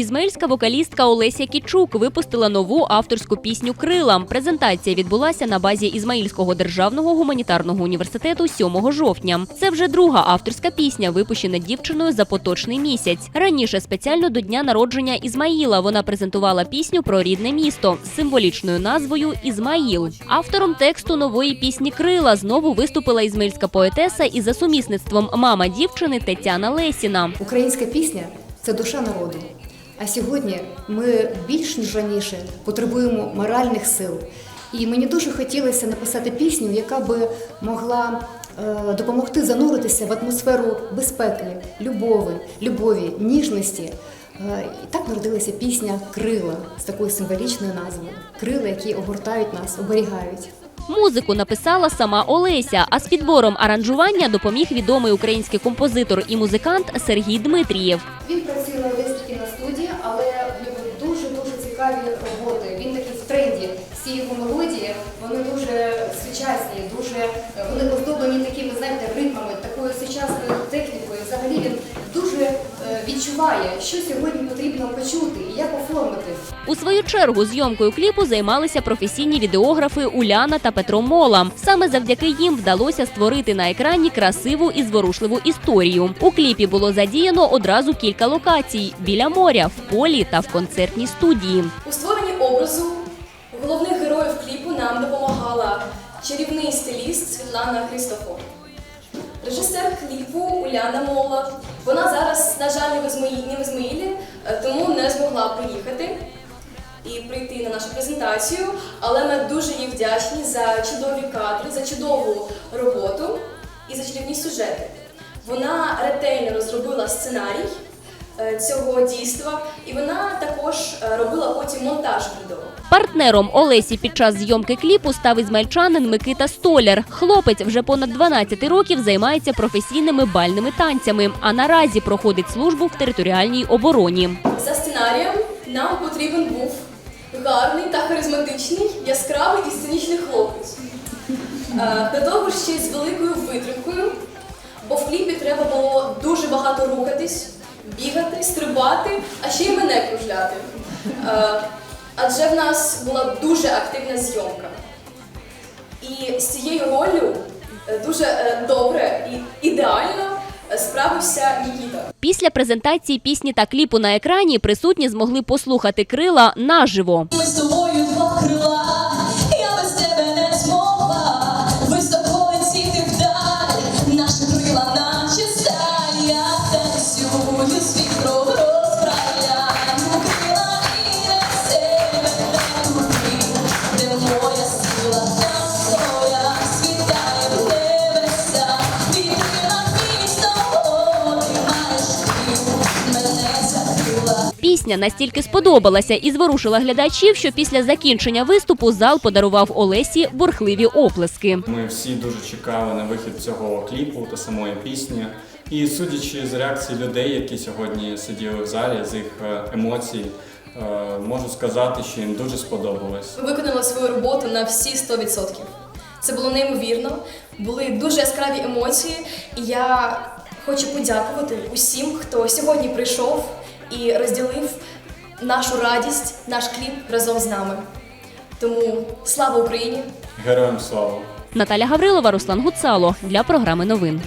Ізмаїльська вокалістка Олеся Кічук випустила нову авторську пісню Крила. Презентація відбулася на базі Ізмаїльського державного гуманітарного університету 7 жовтня. Це вже друга авторська пісня, випущена дівчиною за поточний місяць. Раніше спеціально до дня народження Ізмаїла вона презентувала пісню про рідне місто з символічною назвою Ізмаїл. Автором тексту нової пісні Крила знову виступила ізмаїльська поетеса і за сумісництвом мама дівчини Тетяна Лесіна. Українська пісня це душа народу. А сьогодні ми більш ніж раніше потребуємо моральних сил. І мені дуже хотілося написати пісню, яка би могла е, допомогти зануритися в атмосферу безпеки, любові, любові, ніжності. Е, і так народилася пісня Крила з такою символічною назвою Крила, які огортають нас, оберігають. Музику написала сама Олеся, а з підбором аранжування допоміг відомий український композитор і музикант Сергій Дмитрієв. Він цікаві роботи. Він такий в тренді. Всі його мелодії вони дуже сучасні, дуже вони оздоблені такими, знаєте, ритмами, такою сучасною технікою. Взагалі він дуже е, відчуває, що сьогодні потрібно почути і як оформити. У свою чергу зйомкою кліпу займалися професійні відеографи Уляна та Петро Мола. Саме завдяки їм вдалося створити на екрані красиву і зворушливу історію. У кліпі було задіяно одразу кілька локацій біля моря, в полі та в концертній студії. У створенні образу головних героїв кліпу нам допомагала чарівний стиліст Світлана Христофор. Режисер кліпу Уляна Мола. Вона зараз, на жаль, не в Ізмаїлі, е, тому не змогла приїхати і прийти на нашу презентацію. Але ми дуже їй вдячні за чудові кадри, за чудову роботу і за чарівні сюжети. Вона ретельно розробила сценарій цього дійства, і вона також е, робила потім монтаж відео. Партнером Олесі під час зйомки кліпу став ізмельчанин Микита Столяр. Хлопець вже понад 12 років займається професійними бальними танцями, а наразі проходить службу в територіальній обороні. За сценарієм нам потрібен був гарний та харизматичний, яскравий і сценічний хлопець. Е, До того ж ще з великою витримкою, бо в кліпі треба було дуже багато рухатись, бігати, стрибати, а ще й мене кружляти. Е, Адже в нас була дуже активна зйомка. І з цією роллю е, дуже е, добре і ідеально справився Нікіта. Після презентації пісні та кліпу на екрані присутні змогли послухати крила наживо. Ми з тобою Пісня настільки сподобалася і зворушила глядачів, що після закінчення виступу зал подарував Олесі бурхливі оплески. Ми всі дуже чекали на вихід цього кліпу та самої пісні. І судячи з реакції людей, які сьогодні сиділи в залі, з їх е, емоцій, е, можу сказати, що їм дуже сподобалось. Ми виконали свою роботу на всі 100%. Це було неймовірно, були дуже яскраві емоції, і я хочу подякувати усім, хто сьогодні прийшов і розділив нашу радість, наш кліп разом з нами. Тому слава Україні! Героям слава! Наталя Гаврилова, Руслан Гуцало для програми новин.